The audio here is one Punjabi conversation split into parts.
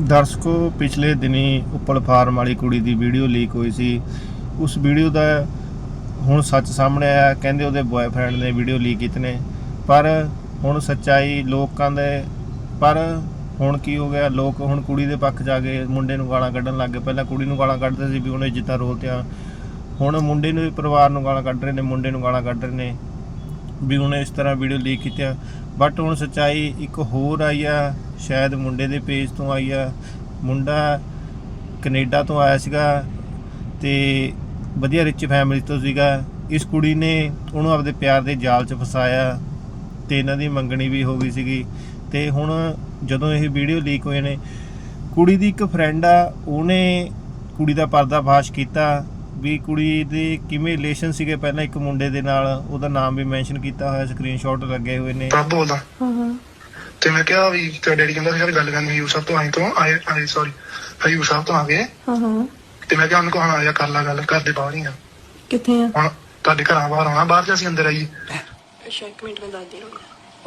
ਦਰਸ਼ਕੋ, ਪਿਛਲੇ ਦਿਨੀ ਉੱਪਲ ਫਾਰਮ ਵਾਲੀ ਕੁੜੀ ਦੀ ਵੀਡੀਓ ਲੀਕ ਹੋਈ ਸੀ। ਉਸ ਵੀਡੀਓ ਦਾ ਹੁਣ ਸੱਚ ਸਾਹਮਣੇ ਆਇਆ। ਕਹਿੰਦੇ ਉਹਦੇ ਬॉयਫ੍ਰੈਂਡ ਨੇ ਵੀਡੀਓ ਲੀਕ ਕੀਤੀ ਨੇ। ਪਰ ਹੁਣ ਸੱਚਾਈ ਲੋਕਾਂ ਦੇ, ਪਰ ਹੁਣ ਕੀ ਹੋ ਗਿਆ? ਲੋਕ ਹੁਣ ਕੁੜੀ ਦੇ ਪੱਖ ਜਾ ਕੇ ਮੁੰਡੇ ਨੂੰ ਗਾਲਾਂ ਕੱਢਣ ਲੱਗ ਗਏ। ਪਹਿਲਾਂ ਕੁੜੀ ਨੂੰ ਗਾਲਾਂ ਕੱਢਦੇ ਸੀ ਵੀ ਉਹਨੇ ਜਿੱਦਾਂ ਰੋਲ ਤੇ ਆ। ਹੁਣ ਮੁੰਡੇ ਨੂੰ ਵੀ ਪਰਿਵਾਰ ਨੂੰ ਗਾਲਾਂ ਕੱਢ ਰਹੇ ਨੇ, ਮੁੰਡੇ ਨੂੰ ਗਾਲਾਂ ਕੱਢ ਰਹੇ ਨੇ ਵੀ ਉਹਨੇ ਇਸ ਤਰ੍ਹਾਂ ਵੀਡੀਓ ਲੀਕ ਕੀਤੀਆਂ ਬਟ ਹੁਣ ਸੱਚਾਈ ਇੱਕ ਹੋਰ ਆਈ ਆ। ਸ਼ਾਇਦ ਮੁੰਡੇ ਦੇ ਪੇਜ ਤੋਂ ਆਈ ਆ। ਮੁੰਡਾ ਕੈਨੇਡਾ ਤੋਂ ਆਇਆ ਸੀਗਾ ਤੇ ਵਧੀਆ ਰਿਚ ਫੈਮਿਲੀ ਤੋਂ ਸੀਗਾ। ਇਸ ਕੁੜੀ ਨੇ ਉਹਨੂੰ ਆਪਦੇ ਪਿਆਰ ਦੇ ਜਾਲ 'ਚ ਫਸਾਇਆ ਤੇ ਇਹਨਾਂ ਦੀ ਮੰਗਣੀ ਵੀ ਹੋ ਗਈ ਸੀਗੀ। ਤੇ ਹੁਣ ਜਦੋਂ ਇਹ ਵੀਡੀਓ ਲੀਕ ਹੋਏ ਨੇ ਕੁੜੀ ਦੀ ਇੱਕ ਫਰੈਂਡ ਆ ਉਹਨੇ ਕੁੜੀ ਦਾ ਪਰਦਾਫਾਸ਼ ਕੀਤਾ ਵੀ ਕੁੜੀ ਦੇ ਕਿਵੇਂ ਰਿਲੇਸ਼ਨ ਸੀਗੇ ਪਹਿਲਾਂ ਇੱਕ ਮੁੰਡੇ ਦੇ ਨਾਲ ਉਹਦਾ ਨਾਮ ਵੀ ਮੈਂਸ਼ਨ ਕੀਤਾ ਹੋਇਆ ਸਕਰੀਨਸ਼ਾਟ ਲੱਗੇ ਹੋਏ ਨੇ। ਪ੍ਰਭ ਬੋਲਦਾ ਹਾਂ ਹਾਂ। ਤੇ ਮੈਂ ਕਿਹਾ ਵੀ ਤੇਰਾ ਡੈਡੀ ਕਹਿੰਦਾ ਸੀਗਾ ਵੀ ਗੱਲ ਕਰਨੀ ਹਯੂਰ ਸਾਹਿਬ ਤੋਂ ਆਏ ਤੋਂ ਆਏ ਆਏ ਸੌਰੀ ਹਯੂਰ ਸਾਹਿਬ ਤੋਂ ਆ ਗਏ। ਹਾਂ ਹਾਂ। ਤੇ ਮੈਂ ਕਿਹਾ ਉਹਨੂੰ ਕਹਣਾ ਆਇਆ ਕਰ ਲਾ ਗੱਲ ਘਰ ਦੇ ਬਾਹਰ ਹੀ ਆ। ਕਿੱਥੇ ਆ? ਹੁਣ ਤੁਹਾਡੇ ਘਰਾਂ ਬਾਹਰ ਆਉਣਾ ਬਾਹਰ ਜਾਂ ਅਸੀਂ ਅੰਦਰ ਆਈਏ। ਅੱਛਾ ਇੱਕ ਮਿੰਟ ਮੈਂ ਦੱਸਦੀ ਹਾਂ।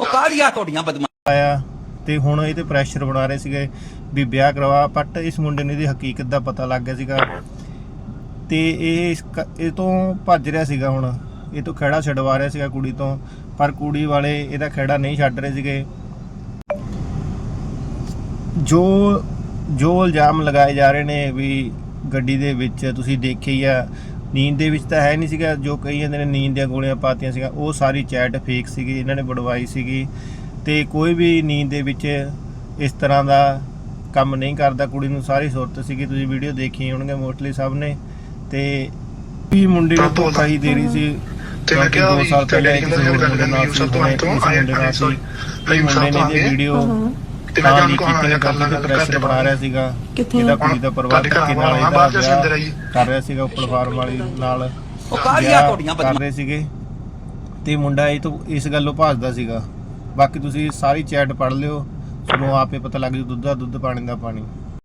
ਉਹ ਕਾਹਦੀਆਂ ਤੁਹਾਡੀਆਂ ਬਦਮਾ ਆਇਆ ਤੇ ਹੁਣ ਇਹ ਤੇ ਪ੍ਰੈਸ਼ਰ ਬਣਾ ਰਹੇ ਸੀਗੇ ਵੀ ਵਿਆਹ ਕਰਵਾ ਬਟ ਇਸ ਮੁੰਡੇ ਨੂੰ ਇਹਦੀ ਹਕੀਕਤ ਦਾ ਪਤਾ ਲੱਗ ਗਿਆ ਸੀਗਾ। ਤੇ ਇਹ ਇਸ ਇਹ ਤੋਂ ਭੱਜ ਰਿਹਾ ਸੀਗਾ ਹੁਣ। ਇਹ ਤੋਂ ਖਹਿੜਾ ਛਡਵਾ ਰਿਹਾ ਸੀਗਾ ਕੁੜੀ ਤੋਂ ਪਰ ਕੁੜੀ ਵਾਲੇ ਇਹਦਾ ਖਹਿੜਾ ਨਹੀਂ ਛੱਡ ਰਹੇ ਸੀਗੇ। ਜੋ ਜੋ ਇਲਜ਼ਾਮ ਲਗਾਏ ਜਾ ਰਹੇ ਨੇ ਵੀ ਗੱਡੀ ਦੇ ਵਿੱਚ ਤੁਸੀਂ ਦੇਖਿਆ ਹੀ ਆ ਨੀਂਦ ਦੇ ਵਿੱਚ ਤਾਂ ਹੈ ਨਹੀਂ ਸੀਗਾ ਜੋ ਕਈ ਜਾਂਦੇ ਨੇ ਨੀਂਦ ਦੀਆਂ ਗੋਲੀਆਂ ਪਾਤੀਆਂ ਸੀਗਾ ਉਹ ਸਾਰੀ ਚੈਟ ਫੇਕ ਸੀਗੀ ਇਹਨਾਂ ਨੇ ਬਣਵਾਈ ਸੀਗੀ ਤੇ ਕੋਈ ਵੀ ਨੀਂਦ ਦੇ ਵਿੱਚ ਇਸ ਤਰ੍ਹਾਂ ਦਾ ਕੰਮ ਨਹੀਂ ਕਰਦਾ ਕੁੜੀ ਨੂੰ ਸਾਰੀ ਸੁਰਤ ਸੀਗੀ ਤੁਸੀਂ ਵੀਡੀਓ ਦੇਖੀ ਹੋਣਗੇ ਮੋਸਟਲੀ ਸਭ ਨੇ ਤੇ ਵੀ ਮੁੰਡੇ ਨੂੰ ਧੋਖਾ ਹੀ ਦੇ ਰਹੀ ਸੀ ਤੇ ਮੈਂ ਕਿਹਾ ਸਾਲ ਪਹਿਲਾਂ ਕਹਿੰਦਾ ਹੋਰ ਮੁੰਡੇ ਨਾਲ ਤੋਂ ਮੁੰਡੇ ਸੀ ਸੌਰੀ ਤੇ ਹਯੂਰ ਸਾਹਿਬ ਤੋਂ ਆ ਮੁੰਡੇ ਨੇ ਵੀਡੀਓ ਤੇ ਮੈਂ ਕਰ ਪ੍ਰੈਸ਼ਰ ਬਣਾ ਰਿਹਾ ਸੀਗਾ। ਕਿੱਥੇ? ਇਹਦਾ ਆ ਕੁੜੀ ਦਾ ਪਰਿਵਾਰ ਤੁਹਾਡੇ ਘਰਾਂ ਧੱਕੇ ਨਾਲ ਬਾਹਰ ਬਾਹਰ ਜਾਂ ਅਸੀਂ ਅੰਦਰ ਆਈਏ ਕਰ ਰਿਹਾ ਸੀਗਾ ਉੱਪਰ ਫਾਰਮ ਵਾਲੀ ਨਾਲ। ਉਹ ਕਾਹਦੀਆਂ ਵਿਆਹ ਤੁਹਾਡੀਆਂ ਕਰ ਬਦਮਾ ਰਹੇ ਸੀਗੇ। ਤੇ ਮੁੰਡਾ ਇਹ ਤੋਂ ਇਸ ਗੱਲੋਂ ਭਾਜਦਾ ਸੀਗਾ। ਬਾਕੀ ਤੁਸੀਂ ਸਾਰੀ ਚੈਟ ਪੜ੍ਹ ਲਿਓ। ਤੁਹਾਨੂੰ ਆਪੇ ਪਤਾ ਲੱਗ ਜੂ ਦੁੱਧ ਦਾ ਦੁੱਧ ਪਾਣੀ ਦਾ ਪਾਣੀ।